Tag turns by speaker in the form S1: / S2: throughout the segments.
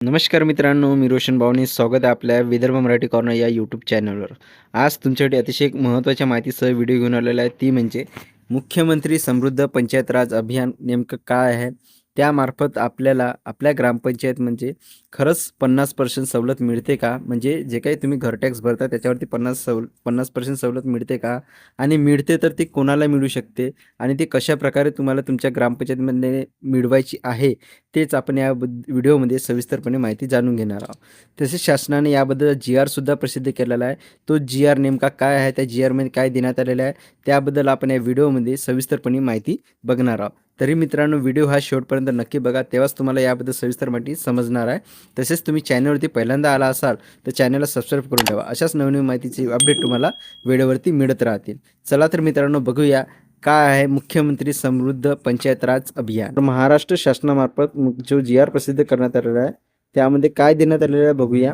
S1: नमस्कार मित्रांनो मी रोशन भावनी स्वागत आहे आपल्या विदर्भ मराठी कॉर्नर या यूट्यूब चॅनलवर आज तुमच्यासाठी अतिशय एक महत्त्वाच्या माहितीसह व्हिडिओ घेऊन आलेला आहे. ती म्हणजे मुख्यमंत्री समृद्ध पंचायत राज अभियान नेमकं काय आहे? त्यामार्फत आपल्याला आपल्या ग्रामपंचायत म्हणजे खरंच पन्नास पर्सेंट सवलत मिळते का? म्हणजे जे काही तुम्ही घर टॅक्स भरता त्याच्यावरती पन्नास सवल पन्नास पर्सेंट सवलत मिळते का? आणि मिळते तर ती कोणाला मिळू शकते? आणि ती कशा प्रकारे तुम्हाला तुमच्या ग्रामपंचायतमध्ये मिळवायची आहे? तेच आपण या व्हिडिओमध्ये सविस्तरपणे माहिती जाणून घेणार आहोत. तसेच शासनाने याबद्दल जी आरसुद्धा प्रसिद्ध केलेला आहे. तो जी आर नेमका काय आहे? त्या जी आरमध्ये काय देण्यात आलेलं आहे? त्याबद्दल आपण या व्हिडिओमध्ये सविस्तरपणे माहिती बघणार आहोत. तरी मित्रांनो व्हिडिओ हा शेवटपर्यंत नक्की बघा. तेव्हाच तुम्हाला याबद्दल सविस्तर माहिती समजणार आहे. तसेच तुम्ही चॅनलवरती पहिल्यांदा आला असाल तर चॅनलला सबस्क्राईब करून ठेवा. अशाच नवनवीन माहितीची अपडेट तुम्हाला वेळेवरती मिळत राहतील. चला तर मित्रांनो बघूया काय आहे मुख्यमंत्री समृद्ध पंचायत राज अभियान. तर महाराष्ट्र शासनामार्फत जो जी आर प्रसिद्ध करण्यात आलेला आहे त्यामध्ये काय देण्यात आलेलं आहे बघूया.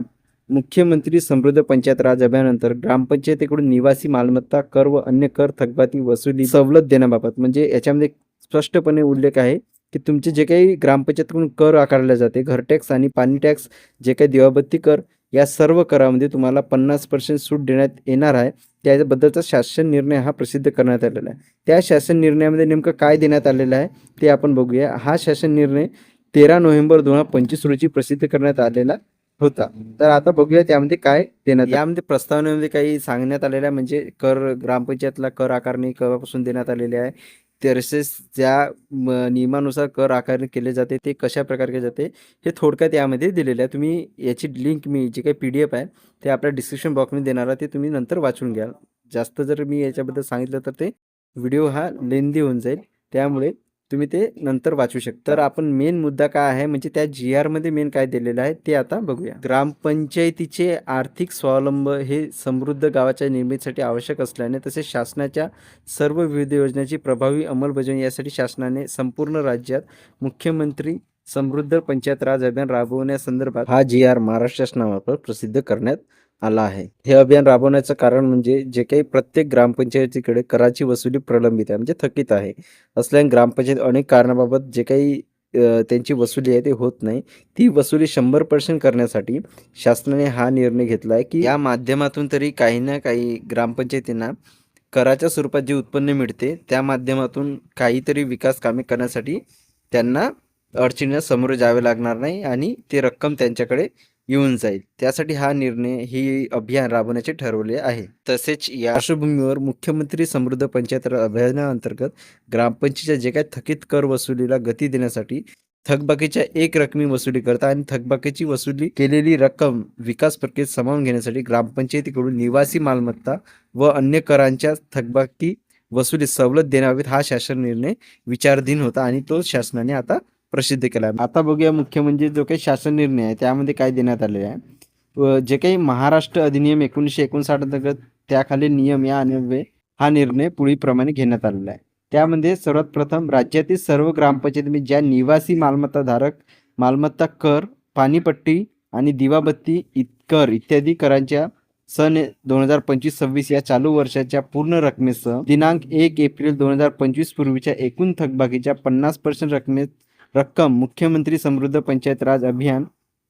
S1: मुख्यमंत्री समृद्ध पंचायत राज अभियानानंतर ग्रामपंचायतीकडून निवासी मालमत्ता कर व अन्य कर थकबाती वसुली सवलत देण्याबाबत. म्हणजे याच्यामध्ये स्पष्टपणे उल्लेख आहे की तुमचे जे काही ग्रामपंचायतकडून कर आकारले जाते घर टॅक्स आणि पाणी टॅक्स जे काही दिवाबत्ती कर या सर्व करामध्ये तुम्हाला पन्नास पर्सेंट सूट देण्यात येणार आहे. त्याबद्दलचा शासन निर्णय हा प्रसिद्ध करण्यात आलेला आहे. त्या शासन निर्णयामध्ये नेमकं काय देण्यात आलेलं आहे ते आपण बघूया. हा शासन निर्णय तेरा नोव्हेंबर दोन हजार पंचवीस रोजी प्रसिद्ध करण्यात आलेला होता. तर आता बघूया त्यामध्ये काय देण्यात यामध्ये प्रस्तावनेमध्ये काही सांगण्यात आलेलं आहे म्हणजे कर ग्रामपंचायतला कर आकारणी केव्हापासून देण्यात आलेली आहे. तसेच ज्या म, नियमानुसार कर आकारणी केले जाते ते कशा प्रकारे केले जाते हे थोडक्यात यामध्ये दिलेलं आहे. तुम्ही याची लिंक मी जी काही पी डी एफ आहे ते आपल्या डिस्क्रिप्शन बॉक्समध्ये देणार आहे ते तुम्ही नंतर वाचून घ्याल. जास्त जर मी याच्याबद्दल सांगितलं तर ते व्हिडिओ हा लेंदी होऊन जाईल. त्यामुळे तुम्ही ते नंतर वाचू शकता. तर आपण मेन मुद्दा काय आहे? म्हणजे त्या जी आरमध्ये मेन काय दिलेलं आहे ते आता बघूया. ग्रामपंचायतीचे आर्थिक स्वावलंब हे समृद्ध गावाच्या निर्मितीसाठी आवश्यक असल्याने तसेच शासनाच्या सर्व विविध योजनांची प्रभावी अंमलबजावणी यासाठी शासनाने संपूर्ण राज्यात मुख्यमंत्री समृद्ध पंचायत राज अभियान राबवण्यासंदर्भात हा जी आर महाराष्ट्र शासनामार्फत प्रसिद्ध करण्यात आला आहे. हे अभियान राबवण्याचं कारण म्हणजे जे काही प्रत्येक ग्रामपंचायतीकडे कराची वसुली प्रलंबित आहे म्हणजे थकीत आहे. असल्याने ग्रामपंचायत अनेक कारणाबाबत जे काही त्यांची वसुली आहे ते होत नाही. ती वसुली शंभर पर्सेंट करण्यासाठी शासनाने हा निर्णय घेतला आहे की या माध्यमातून तरी काही ना काही ग्रामपंचायतींना कराच्या स्वरूपात जे उत्पन्न मिळते त्या माध्यमातून काहीतरी विकास कामे करण्यासाठी त्यांना अडचणींना सामोरे जावे लागणार नाही आणि ते रक्कम त्यांच्याकडे येऊन जाईल. त्यासाठी हा निर्णय ही अभियान राबवण्याचे ठरवले आहे. तसेच या पार्श्वभूमीवर मुख्यमंत्री समृद्ध पंचायत अभियानाअंतर्गत ग्रामपंचायतीच्या जे काही थकीत कर वसुलीला गती देण्यासाठी थकबाकीच्या एक रकमी वसुली करता आणि थकबाकीची वसुली केलेली रक्कम विकास प्रक्रियेत सामावून घेण्यासाठी ग्रामपंचायतीकडून निवासी मालमत्ता व अन्य करांच्या थकबाकी वसुली सवलत देण्याबाबत हा शासन निर्णय विचाराधीन होता आणि तो शासनाने आता प्रसिद्ध केला आहे आता बघूया मुख्य म्हणजे जो काही शासन निर्णय आहे त्यामध्ये काय देण्यात आले आहे. व जे काही महाराष्ट्र अधिनियम एकोणीसशे एकोणसाठ अंतर्गत त्याखाली नियम या अन्वये हा निर्णय पुढीलप्रमाणे घेण्यात आलेला आहे. त्यामध्ये सर्वात प्रथम राज्यातील सर्व ग्रामपंचायतीमध्ये म्हणजे ज्या निवासी मालमत्ता धारक मालमत्ता कर पाणीपट्टी आणि दिवाबत्ती इत कर इत्यादी करांच्या सन दोन हजार पंचवीस सव्वीस या चालू वर्षाच्या पूर्ण रकमेसह दिनांक एक एप्रिल दोन हजार पंचवीस पूर्वीच्या एकूण थकबाकीच्या पन्नास पर्सेंट रकमेत रक्कम मुख्यमंत्री समृद्ध पंचायत राज अभियान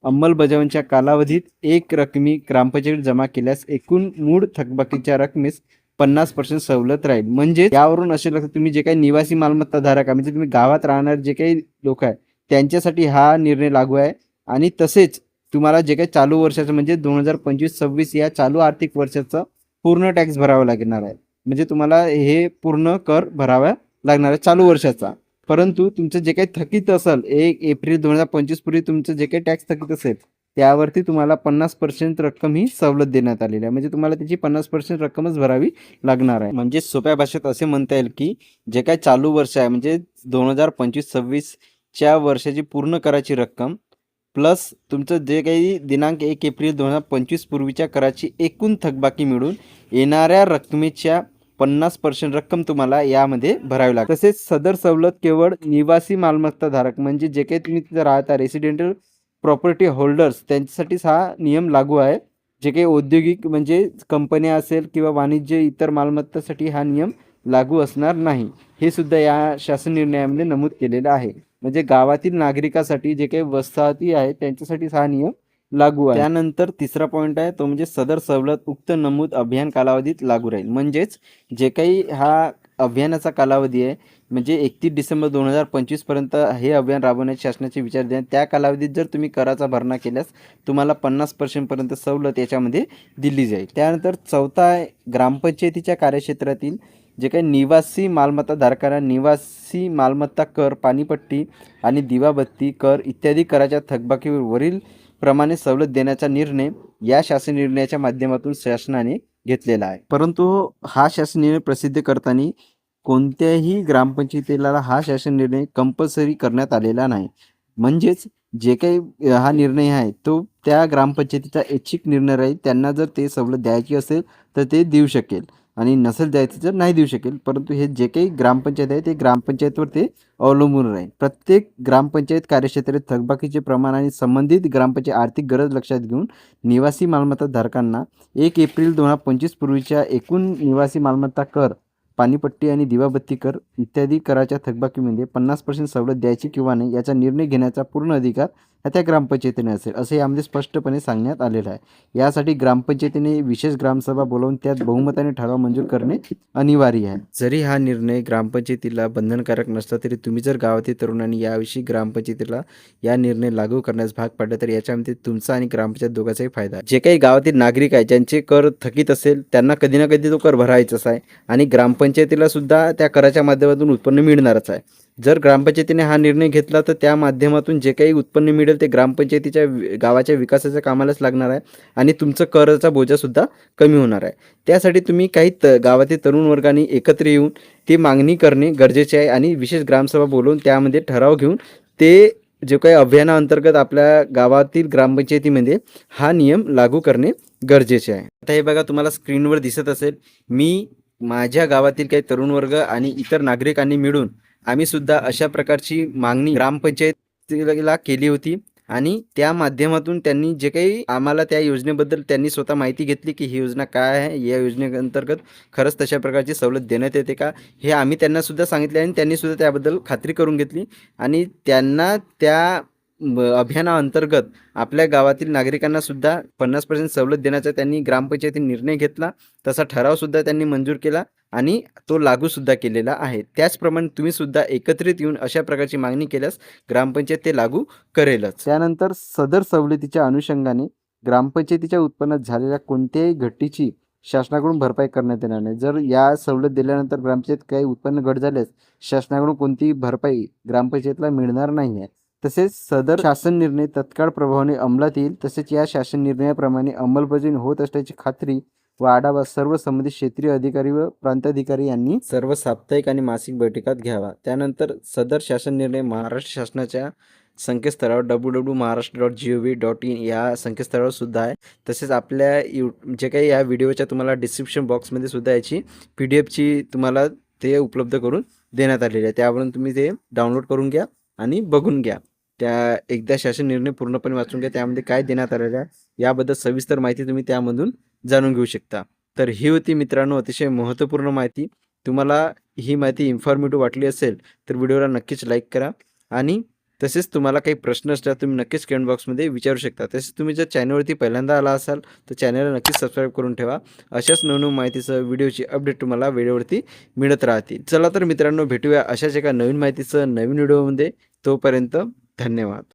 S1: अंमलबजावणीच्या कालावधीत एक रकमी ग्रामपंचायत जमा केल्यास एकूण मूळ थकबाकीच्या रकमेस पन्नास पर्सेंट सवलत राहील. म्हणजे यावरून असे लक्षात तुम्ही जे काही निवासी मालमत्ता धारक म्हणजे तुम्ही गावात राहणारे जे काही लोक आहे त्यांच्यासाठी हा निर्णय लागू आहे. आणि तसेच तुम्हाला जे काही चालू वर्षाचं म्हणजे दोन हजार पंचवीस सव्वीस या चालू आर्थिक वर्षाचं पूर्ण टॅक्स भरावा लागणार आहे. म्हणजे तुम्हाला हे पूर्ण कर भरावा लागणार आहे चालू वर्षाचा. परंतु तुमचं जे काही थकीत असेल एक एप्रिल दोन हजार पंचवीस पूर्वी तुमचं जे काही टॅक्स थकीत असेल त्यावरती तुम्हाला पन्नास पर्सेंट रक्कम ही सवलत देण्यात आलेली आहे. म्हणजे तुम्हाला त्याची पन्नास पर्सेंट रक्कमच भरावी लागणार आहे. म्हणजे सोप्या भाषेत असे म्हणता येईल की जे काही चालू वर्ष आहे म्हणजे दोन हजार पंचवीस सव्वीसच्या वर्षाची पूर्ण कराची रक्कम प्लस तुमचं जे काही दिनांक एक एप्रिल दोन हजार पंचवीस पूर्वीच्या कराची एकूण थकबाकी मिळून येणाऱ्या रकमेच्या पन्नास पर्सेंट रक्कम तुम्हाला यामध्ये भरावी लागेल तसेच सदर सवलत केवळ निवासी मालमत्ता धारक म्हणजे जे काही तुम्ही तिथं राहता रेसिडेंटल प्रॉपर्टी होल्डर्स त्यांच्यासाठीच हा नियम लागू आहे. जे काही औद्योगिक म्हणजे कंपन्या असेल किंवा वाणिज्य इतर मालमत्तासाठी हा नियम लागू असणार नाही. हे सुद्धा या शासन निर्णयामध्ये नमूद केलेलं आहे. म्हणजे गावातील नागरिकासाठी जे काही वसाहती आहेत त्यांच्यासाठीच हा नियम लागू आहे. त्यानंतर तिसरा पॉईंट आहे तो म्हणजे सदर सवलत उक्त नमूद अभियान कालावधीत लागू राहील. म्हणजेच जे काही हा अभियानाचा कालावधी आहे म्हणजे एकतीस डिसेंबर दोन हजार पंचवीसपर्यंत हे अभियान राबवण्याची शासनाचे विचार द्या त्या कालावधीत जर तुम्ही कराचा भरणा केल्यास तुम्हाला पन्नास पर्सेंटपर्यंत सवलत याच्यामध्ये दिली जाईल. त्यानंतर चौथा आहे ग्रामपंचायतीच्या कार्यक्षेत्रातील जे काही निवासी मालमत्ता धारकांना निवासी मालमत्ता कर पाणीपट्टी आणि दिवाबत्ती कर इत्यादी कराच्या थकबाकीवर वरील प्रमाणे सवलत देण्याचा निर्णय या शासन निर्णयाच्या माध्यमातून शासनाने घेतलेला आहे. परंतु हा शासन निर्णय प्रसिद्ध करताना कोणत्याही ग्रामपंचायतीला हा शासन निर्णय कंपल्सरी करण्यात आलेला नाही. म्हणजेच जे काही हा निर्णय आहे तो त्या ग्रामपंचायतीचा ऐच्छिक निर्णय राहील. त्यांना जर ते सवलत द्यायची असेल तर ते देऊ शकेल. आणि नसेल द्यायचं तर नाही देऊ शकेल. परंतु हे जे काही ग्रामपंचायत आहे ते ग्रामपंचायतवर ते अवलंबून राहील. प्रत्येक ग्रामपंचायत कार्यक्षेत्रात थकबाकीचे प्रमाण आणि संबंधित ग्रामपंचायत आर्थिक गरज लक्षात घेऊन निवासी मालमत्ता धारकांना एक एप्रिल दोन हजार पंचवीस पूर्वीच्या एकूण निवासी मालमत्ता कर पाणीपट्टी आणि दिवाबत्ती कर इत्यादी कराच्या थकबाकीमध्ये पन्नास पर्सेंट सवलत द्यायची किंवा नाही याचा निर्णय घेण्याचा पूर्ण अधिकार हा त्या ग्रामपंचायतीने असेल असे यामध्ये स्पष्टपणे सांगण्यात आलेलं आहे. यासाठी ग्रामपंचायतीने विशेष ग्रामसभा बोलावून त्यात बहुमताने ठराव मंजूर करणे अनिवार्य आहे. जरी हा निर्णय ग्रामपंचायतीला बंधनकारक नसला तरी तुम्ही जर गावातील तरुणांनी याविषयी ग्रामपंचायतीला या निर्णय लागू करण्यास भाग पाडला तर याच्यामध्ये तुमचा आणि ग्रामपंचायत दोघांचाही फायदा जे काही गावातील नागरिक आहे ज्यांचे कर थकीत असेल त्यांना कधी ना कधी तो कर भरायचाच आहे. आणि पंचायतीला सुद्धा त्या कराच्या माध्यमातून उत्पन्न मिळणारच आहे. जर ग्रामपंचायतीने हा निर्णय घेतला तर त्या माध्यमातून जे काही उत्पन्न मिळेल ते ग्रामपंचायतीच्या वि- गावाच्या विकासाच्या कामालाच लागणार आहे आणि तुमचं कराचा बोजासुद्धा कमी होणार आहे. त्यासाठी तुम्ही काही त गावातील तरुण वर्गाने एकत्र येऊन ती मागणी करणे गरजेचे आहे आणि विशेष ग्रामसभा बोलवून त्यामध्ये ठराव घेऊन ते जे काही अभियानाअंतर्गत आपल्या गावातील ग्रामपंचायतीमध्ये हा नियम लागू करणे गरजेचे आहे. आता हे बघा तुम्हाला स्क्रीनवर दिसत असेल. मी माझ्या गावातील काही तरुण वर्ग आणि इतर नागरिकांनी मिळून आम्ही सुद्धा अशा प्रकारची मागणी ग्रामपंचायतीला केली होती. आणि त्या माध्यमातून त्यांनी जे काही आम्हाला त्या योजनेबद्दल त्यांनी स्वतः माहिती घेतली की ही योजना काय आहे या योजनेअंतर्गत खरंच तशा प्रकारची सवलत देण्यात येते का हे आम्ही त्यांना सुद्धा सांगितले आणि त्यांनी सुद्धा त्याबद्दल खात्री करून घेतली. आणि त्यांना त्या अभियानाअंतर्गत आपल्या गावातील नागरिकांना सुद्धा पन्नास पर्सेंट सवलत देण्याचा त्यांनी ग्रामपंचायतीने निर्णय घेतला. तसा ठराव सुद्धा त्यांनी मंजूर केला आणि तो लागू सुद्धा केलेला आहे. त्याचप्रमाणे तुम्ही सुद्धा एकत्रित येऊन अशा प्रकारची मागणी केल्यास ग्रामपंचायत ते लागू करेलच. त्यानंतर सदर सवलतीच्या अनुषंगाने ग्रामपंचायतीच्या उत्पन्नात झालेल्या कोणत्याही घटीची शासनाकडून भरपाई करण्यात येणार नाही. जर या सवलत दिल्यानंतर ग्रामपंचायत काही उत्पन्न घट झाल्यास शासनाकडून कोणतीही भरपाई ग्रामपंचायतला मिळणार नाही आहे तसेच सदर शासन निर्णय तत्काळ प्रभावाने अंमलात येईल. तसेच या शासन निर्णयाप्रमाणे अंमलबजावणी होत असल्याची खात्री व आढावा सर्व संबंधित क्षेत्रीय अधिकारी व प्रांताधिकारी यांनी सर्व साप्ताहिक आणि मासिक बैठकात घ्यावा. त्यानंतर सदर शासन निर्णय महाराष्ट्र शासनाच्या संकेतस्थळावर W W Maharashtra dot G O V dot in या संकेतस्थळावर सुद्धा आहे. तसेच आपल्या यू जे काही या व्हिडिओच्या तुम्हाला डिस्क्रिप्शन बॉक्समध्ये सुद्धा याची पी डी एफची तुम्हाला ते उपलब्ध करून देण्यात आलेली आहे. त्यावरून तुम्ही ते डाउनलोड करून घ्या. आणि बघून घ्या. त्या एकदा शासन निर्णय पूर्णपणे वाचून घ्या. त्यामध्ये काय देण्यात आलेलं आहे याबद्दल सविस्तर माहिती तुम्ही त्यामधून जाणून घेऊ शकता. तर ही होती मित्रांनो अतिशय महत्त्वपूर्ण माहिती. तुम्हाला ही माहिती इन्फॉर्मेटिव्ह वाटली असेल तर व्हिडिओला नक्कीच लाईक करा आणि तसेच तुम्हाला काही प्रश्न असल्यास तुम्ही नक्कीच कमेंट बॉक्समध्ये विचारू शकता. तसेच तुम्ही जर चॅनलवरती पहिल्यांदा आला असाल तर चॅनलला नक्कीच सबस्क्राईब करून ठेवा. अशाच नवनवीन माहितीसह व्हिडिओची अपडेट तुम्हाला वेळेवरती मिळत राहतील. चला तर मित्रांनो भेटूया अशाच एका नवीन माहितीसह नवीन व्हिडिओमध्ये तोपर्यंत धन्यवाद.